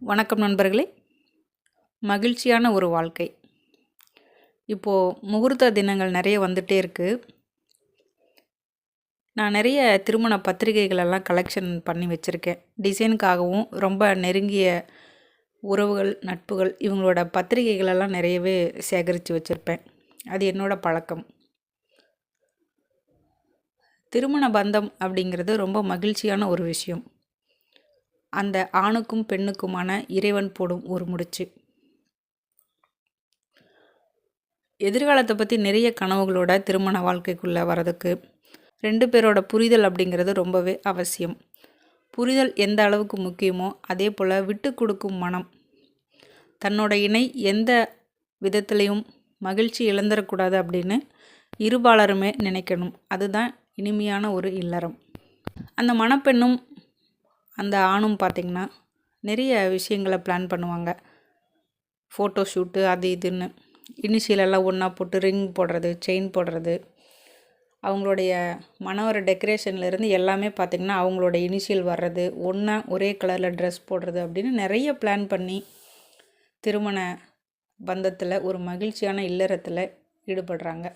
வணக்கம் நண்பர்களே. மகிழ்ச்சியான ஒரு வாழ்க்கை. இப்போது முகூர்த்த தினங்கள் நிறைய வந்துட்டே இருக்குது நான் நிறைய திருமண பத்திரிகைகளெல்லாம் கலெக்ஷன் பண்ணி வச்சுருக்கேன். டிசைனுக்காகவும் ரொம்ப நெருங்கிய உறவுகள் நட்புகள் இவங்களோட பத்திரிகைகளெல்லாம் நிறையவே சேகரித்து வச்சுருப்பேன். அது என்னோடய பழக்கம். திருமண பந்தம் அப்படிங்கிறது ரொம்ப மகிழ்ச்சியான ஒரு விஷயம். அந்த ஆணுக்கும் பெண்ணுக்குமான இறைவன் போடும் ஒரு முடிச்சு. எதிர்காலத்தை பற்றி நிறைய கனவுகளோட திருமண வாழ்க்கைக்குள்ளே வரதுக்கு ரெண்டு பேரோட புரிதல் அப்படிங்கிறது ரொம்பவே அவசியம். புரிதல் எந்த அளவுக்கு முக்கியமோ அதே போல் விட்டு கொடுக்கும் மனம். தன்னோட இணை எந்த விதத்துலேயும் மகிழ்ச்சி இழந்துடக்கூடாது அப்படின்னு இருபாலருமே நினைக்கணும். அதுதான் இனிமையான ஒரு இல்லறம். அந்த மணப்பெண்ணும் அந்த ஆணும் பார்த்திங்கன்னா நிறைய விஷயங்களை பிளான் பண்ணுவாங்க. ஃபோட்டோ ஷூட்டு அது இதுன்னு. இனிஷியல் எல்லாம் ஒன்றா போட்டு ரிங் போடுறது செயின் போடுறது. அவங்களுடைய மணவர டெக்கரேஷன்லேருந்து எல்லாமே பார்த்திங்கன்னா அவங்களோட இனிஷியல் வர்றது ஒன்றா ஒரே கலரில் ட்ரெஸ் போடுறது அப்படின்னு நிறைய பிளான் பண்ணி திருமண பந்தத்தில் ஒரு மகிழ்ச்சியான இல்லறத்தில் ஈடுபடுறாங்க.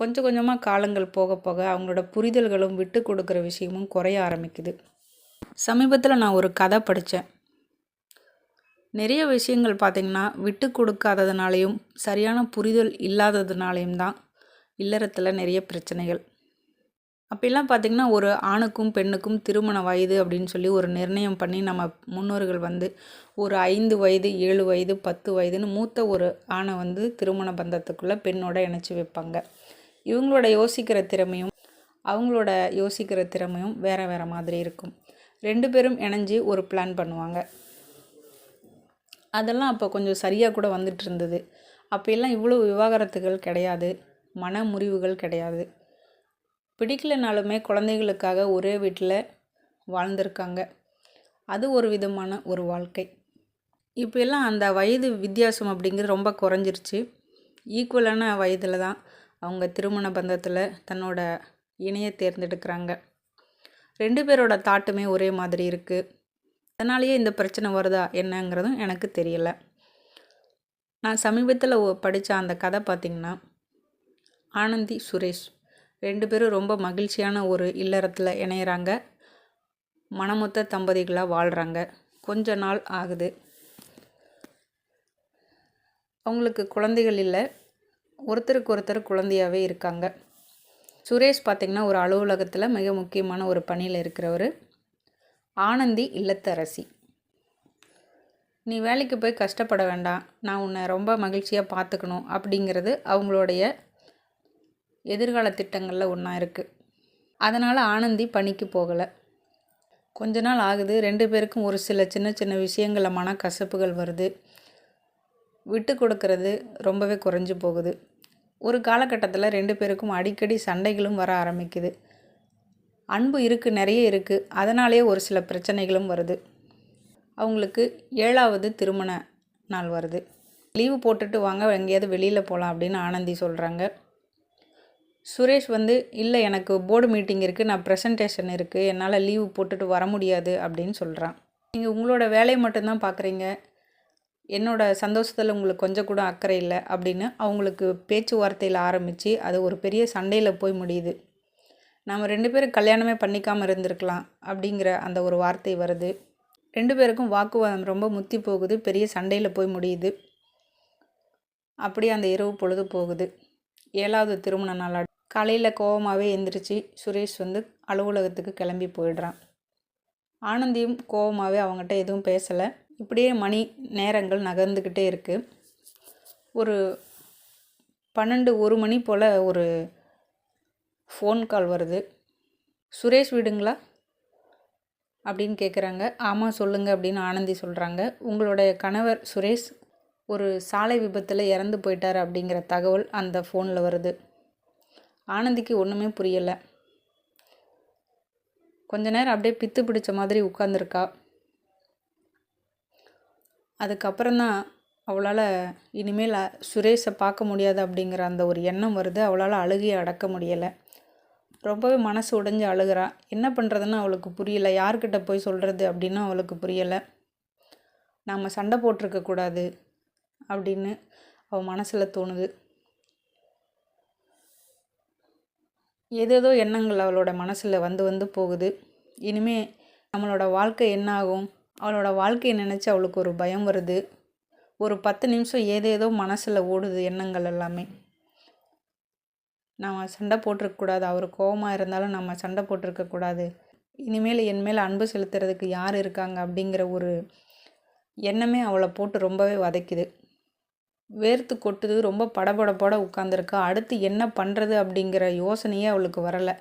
கொஞ்சம் கொஞ்சமாக காலங்கள் போக போக அவங்களோட புரிதல்களும் விட்டு கொடுக்குற விஷயமும் குறைய ஆரம்பிக்குது. சமீபத்தில் நான் ஒரு கதை படித்தேன் நிறைய விஷயங்கள் பார்த்திங்கன்னா விட்டு கொடுக்காததுனாலையும் சரியான புரிதல் இல்லாததுனாலையும் தான் இல்லறத்தில் நிறைய பிரச்சனைகள். அப்படிலாம் பார்த்திங்கன்னா ஒரு ஆணுக்கும் பெண்ணுக்கும் திருமண வயது அப்படின்னு சொல்லி ஒரு நிர்ணயம் பண்ணி நம்ம முன்னோர்கள் வந்து ஒரு ஐந்து வயது ஏழு வயது பத்து வயதுன்னு மூத்த ஒரு ஆணை வந்து திருமண பந்தத்துக்குள்ளே பெண்ணோட இணைச்சி வைப்பாங்க. இவங்களோட யோசிக்கிற திறமையும் அவங்களோட யோசிக்கிற திறமையும் வேறு வேறு மாதிரி இருக்கும். ரெண்டு பேரும் இணைஞ்சு ஒரு பிளான் பண்ணுவாங்க. அதெல்லாம் அப்போ கொஞ்சம் சரியாக கூட வந்துட்டு இருந்தது. அப்போல்லாம் இவ்வளோ விவாகரத்துகள் கிடையாது. மன முறிவுகள் கிடையாது. பிடிக்கலனாலுமே குழந்தைகளுக்காக ஒரே வீட்டில் வாழ்ந்திருக்காங்க. அது ஒரு விதமான ஒரு வாழ்க்கை. இப்போ எல்லாம் அந்த வயது வித்தியாசம் அப்படிங்கிறது ரொம்ப குறைஞ்சிருச்சு. ஈக்குவலான வயதில் தான் அவங்க திருமண பந்தத்தில் தன்னோட இணையை தேர்ந்தெடுக்கிறாங்க. ரெண்டு பேரோட தாட்டுமே ஒரே மாதிரி இருக்குது அதனாலேயே இந்த பிரச்சனை வருதா என்னங்கிறதும் எனக்கு தெரியலை. நான் சமீபத்தில் படித்த அந்த கதை பார்த்திங்கன்னா ஆனந்தி சுரேஷ் ரெண்டு பேரும் ரொம்ப மகிழ்ச்சியான ஒரு இல்லறத்தில் இணையிறாங்க. மனமொத்த தம்பதிகளாக வாழ்கிறாங்க கொஞ்ச நாள் ஆகுது. அவங்களுக்கு குழந்தைகள் இல்லை. ஒருத்தருக்கு ஒருத்தர் குழந்தையாகவே இருக்காங்க. சுரேஷ் பார்த்திங்கன்னா ஒரு அலுவலகத்தில் மிக முக்கியமான ஒரு பணியில் இருக்கிறவர். ஆனந்தி இல்லத்தரசி. நீ வேலைக்கு போய் கஷ்டப்பட வேண்டாம். நான் உன்னை ரொம்ப மகிழ்ச்சியாக பார்த்துக்கணும் அப்படிங்கிறது அவங்களுடைய எதிர்கால திட்டங்களில் ஒன்றா இருக்குது அதனால் ஆனந்தி பணிக்கு போகலை. கொஞ்ச நாள் ஆகுது. ரெண்டு பேருக்கும் ஒரு சில சின்ன சின்ன விஷயங்களில் மனக்கசப்புகள் வருது. விட்டு கொடுக்கறது ரொம்பவே குறைஞ்சி போகுது. ஒரு காலகட்டத்தில் ரெண்டு பேருக்கும் அடிக்கடி சண்டைகளும் வர ஆரம்பிக்குது. அன்பு இருக்குது நிறைய இருக்குது அதனாலே ஒரு சில பிரச்சனைகளும் வருது. அவங்களுக்கு ஏழாவது திருமண நாள் வருது. லீவு போட்டுட்டு வாங்க எங்கேயாவது வெளியில் போகலாம் அப்படின்னு ஆனந்தி சொல்கிறாங்க சுரேஷ் வந்து இல்லை எனக்கு போர்டு மீட்டிங் இருக்குது நான் ப்ரெசன்டேஷன் இருக்குது என்னால் லீவு போட்டுட்டு வர முடியாது அப்படின்னு சொல்கிறான் நீங்கள் உங்களோட வேலையை மட்டும்தான் பார்க்குறீங்க என்னோடய சந்தோஷத்தில் உங்களுக்கு கொஞ்சம் கூட அக்கறை இல்லை அப்படின்னு அவங்களுக்கு பேச்சுவார்த்தையில் ஆரம்பித்து அது ஒரு பெரிய சண்டையில் போய் முடியுது. நாம் ரெண்டு பேரும் கல்யாணமே பண்ணிக்காமல் இருந்திருக்கலாம் அப்படிங்கிற அந்த ஒரு வார்த்தை வருது. ரெண்டு பேருக்கும் வாக்குவாதம் ரொம்ப முத்தி போகுது பெரிய சண்டையில் போய் முடியுது. அப்படியே அந்த இரவு பொழுது போகுது. ஏழாவது திருமண நாளாடு காலையில் கோபமாகவே எந்திரிச்சு சுரேஷ் வந்து அலுவலகத்துக்கு கிளம்பி போயிடுறான். ஆனந்தியும் கோபமாகவே அவங்ககிட்ட எதுவும் பேசலை. இப்படியே மணி நேரங்கள் நகர்ந்துக்கிட்டே இருக்குது ஒரு பன்னெண்டு ஒரு மணி போல் ஒரு ஃபோன் கால் வருது. சுரேஷ் வீடுங்களா? அப்படின்னு கேட்குறாங்க ஆமாம் சொல்லுங்கள் அப்படின்னு ஆனந்தி சொல்கிறாங்க உங்களுடைய கணவர் சுரேஷ் ஒரு சாலை விபத்தில் இறந்து போயிட்டார் அப்படிங்கிற தகவல் அந்த ஃபோனில் வருது. ஆனந்திக்கு ஒன்றுமே புரியலை. கொஞ்ச நேரம் அப்படியே பித்து பிடிச்ச மாதிரி உட்காந்துருக்கா அதுக்கப்புறம் தான் அவளால் இனிமேல் சுரேஷை பார்க்க முடியாது அப்படிங்கிற அந்த ஒரு எண்ணம் வருது. அவளால் அழுகையை அடக்க முடியலை. ரொம்பவே மனசு உடைஞ்சு அழுகிறா. என்ன பண்ணுறதுன்னு அவளுக்கு புரியலை. யார்கிட்ட போய் சொல்கிறது அப்படின்னு அவளுக்கு புரியலை. நாம் சண்டை போட்டிருக்கக்கூடாது அப்படின்னு அவள் மனசில் தோணுது. ஏதேதோ எண்ணங்கள் அவளோட மனசில் வந்து வந்து போகுது. இனிமே நம்மளோட வாழ்க்கை என்ன ஆகும் அவளோட வாழ்க்கையை நினச்சி அவளுக்கு ஒரு பயம் வருது. ஒரு பத்து நிமிஷம் ஏதேதோ மனசில் ஓடுது எண்ணங்கள் எல்லாமே. நம்ம சண்டை போட்டிருக்கக்கூடாது அவர் கோவமாக இருந்தாலும் நம்ம சண்டை போட்டிருக்கக்கூடாது இனிமேல் என் மேல் அன்பு செலுத்துறதுக்கு யார் இருக்காங்க அப்படிங்கிற ஒரு எண்ணமே அவளை போட்டு ரொம்பவே வதைக்குது. வேர்த்து கொட்டுது ரொம்ப படபடப்போட உட்காந்துருக்கா அடுத்து என்ன பண்ணுறது அப்படிங்கிற யோசனையே அவளுக்கு வரலை.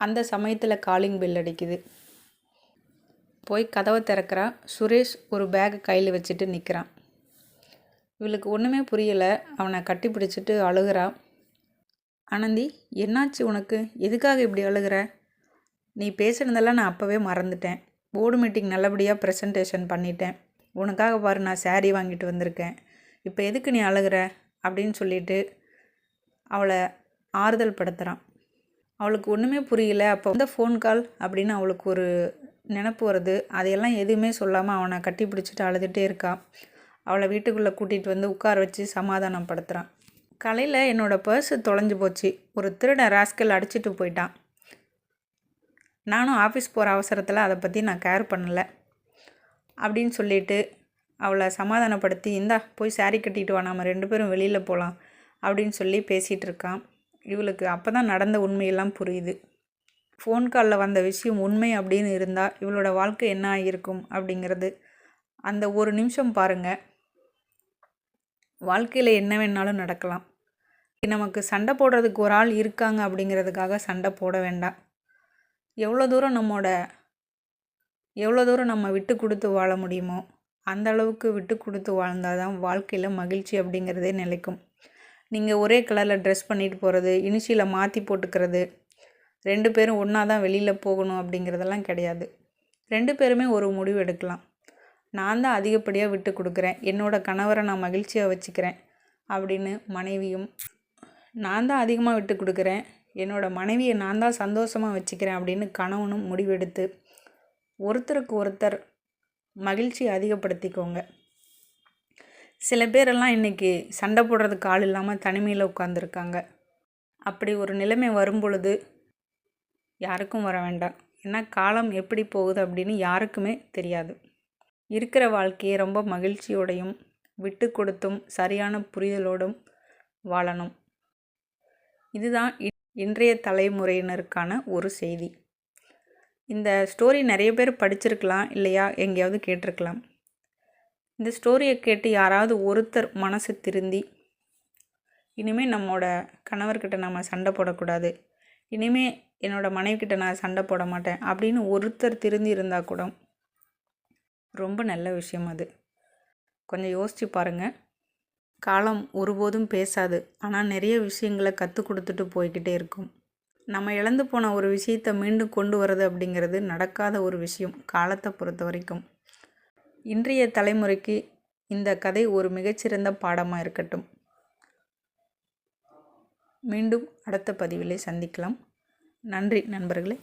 அந்த சமயத்தில் காலிங் பெல் அடிக்குது. போய் கதவை திறக்கிறான். சுரேஷ் ஒரு பேக் கையில் வச்சுட்டு நிற்கிறான் இவளுக்கு ஒன்றுமே புரியலை. அவனை கட்டி பிடிச்சிட்டு அழுகிறான் ஆனந்தி என்னாச்சு உனக்கு? எதுக்காக இப்படி அழுகிற? நீ பேசுனதெல்லாம் நான் அப்போவே மறந்துட்டேன். போர்டு மீட்டிங் நல்லபடியாக ப்ரெசன்டேஷன் பண்ணிட்டேன். உனக்காக பாரு நான் சேரீ வாங்கிட்டு வந்திருக்கேன். இப்போ எதுக்கு நீ அழுகிற? அப்படின்னு சொல்லிட்டு அவளை ஆறுதல் படுத்துகிறான் அவளுக்கு ஒன்றுமே புரியல. அப்போ வந்த ஃபோன் கால் அப்படின்னு அவளுக்கு ஒரு நினப்பு வருது. அதையெல்லாம் எதுவுமே சொல்லாமல் அவனை கட்டி பிடிச்சிட்டு அழுதுகிட்டே இருக்கா. அவளை வீட்டுக்குள்ளே கூட்டிகிட்டு வந்து உட்கார வச்சு சமாதானம் படுத்துகிறான் காலையில் என்னோடய பர்ஸு தொலைஞ்சு போச்சு. ஒரு திருடன் ராஸ்கல் அடிச்சிட்டு போயிட்டான். நானும் ஆஃபீஸ் போகிற அவசரத்தில் அதை பற்றி நான் கேர் பண்ணலை. அப்படின்னு சொல்லிட்டு அவளை சமாதானப்படுத்தி இந்தா போய் சாரி கட்டிட்டு வா. நாம் ரெண்டு பேரும் வெளியில் போகலாம். அப்படின்னு சொல்லி பேசிகிட்டு இருக்கான். இவளுக்கு அப்போ தான் நடந்த உண்மையெல்லாம் புரியுது. ஃபோன் காலில் வந்த விஷயம் உண்மை அப்படின்னு இருந்தால் இவளோட வாழ்க்கை என்ன ஆகியிருக்கும் அப்படிங்கிறது. அந்த ஒரு நிமிஷம் பாருங்கள் வாழ்க்கையில் என்ன வேணாலும் நடக்கலாம். நமக்கு சண்டை போடுறதுக்கு ஒரு ஆள் இருக்காங்க அப்படிங்கிறதுக்காக சண்டை போட வேண்டாம். எவ்வளோ தூரம் நம்மோட எவ்வளோ தூரம் நம்ம விட்டு கொடுத்து வாழ முடியுமோ அந்த அளவுக்கு விட்டு கொடுத்து வாழ்ந்தால் தான் வாழ்க்கையில் மகிழ்ச்சி அப்படிங்கிறதே நிலைக்கும். நீங்கள் ஒரே கலரில் ட்ரெஸ் பண்ணிட்டு போகிறது இனிஷியில் மாற்றி போட்டுக்கிறது ரெண்டு பேரும் ஒன்றா தான் வெளியில் போகணும் அப்படிங்கிறதெல்லாம் கிடையாது. ரெண்டு பேருமே ஒரு முடிவு எடுக்கலாம். நான் தான் அதிகப்படியாக விட்டு கொடுக்குறேன். என்னோடய கணவரை நான் மகிழ்ச்சியாக வச்சுக்கிறேன் அப்படின்னு மனைவியும் நான் தான் அதிகமாக விட்டு கொடுக்குறேன். என்னோடய மனைவியை நான் தான் சந்தோஷமாக வச்சுக்கிறேன் அப்படின்னு கணவனும் முடிவெடுத்து ஒருத்தருக்கு ஒருத்தர் மகிழ்ச்சி அதிகப்படுத்திக்கோங்க. சில பேரெல்லாம் இன்றைக்கி சண்டை போடுறதுக்கு ஆள் இல்லாமல் தனிமையில் உட்காந்துருக்காங்க அப்படி ஒரு நிலைமை வரும் பொழுது யாருக்கும் வர வேண்டாம். ஏன்னா காலம் எப்படி போகுது அப்படின்னு யாருக்குமே தெரியாது. இருக்கிற வாழ்க்கையை ரொம்ப மகிழ்ச்சியோடையும் விட்டு கொடுத்தும் சரியான புரிதலோடும் வாழணும். இதுதான் இன்றைய தலைமுறையினருக்கான ஒரு செய்தி. இந்த ஸ்டோரி நிறைய பேர் படிச்சிருக்கலாம் இல்லையா? எங்கேயாவது கேட்டிருக்கலாம். இந்த ஸ்டோரியை கேட்டு யாராவது ஒருத்தர் மனசு திருந்தி இனிமேல் நம்மளோட கணவர்கிட்ட நம்ம சண்டை போடக்கூடாது. இனிமேல் என்னோட மனைவிக்கிட்ட நான் சண்டை போட மாட்டேன் அப்படின்னு ஒருத்தர் திருந்தி இருந்தால் கூட ரொம்ப நல்ல விஷயம் அது. கொஞ்சம் யோசித்து பாருங்கள் காலம் ஒருபோதும் பேசாது. ஆனால் நிறைய விஷயங்களை கற்றுக் கொடுத்துட்டு போய்கிட்டே இருக்கும். நம்ம இழந்து போன ஒரு விஷயத்தை மீண்டும் கொண்டு வர்றது அப்படிங்கிறது நடக்காத ஒரு விஷயம் காலத்தை பொறுத்த வரைக்கும். இன்றைய தலைமுறைக்கு இந்த கதை ஒரு மிகச்சிறந்த பாடமாக இருக்கட்டும். மீண்டும் அடுத்த பதிவிலே சந்திக்கலாம். நன்றி நண்பர்களே.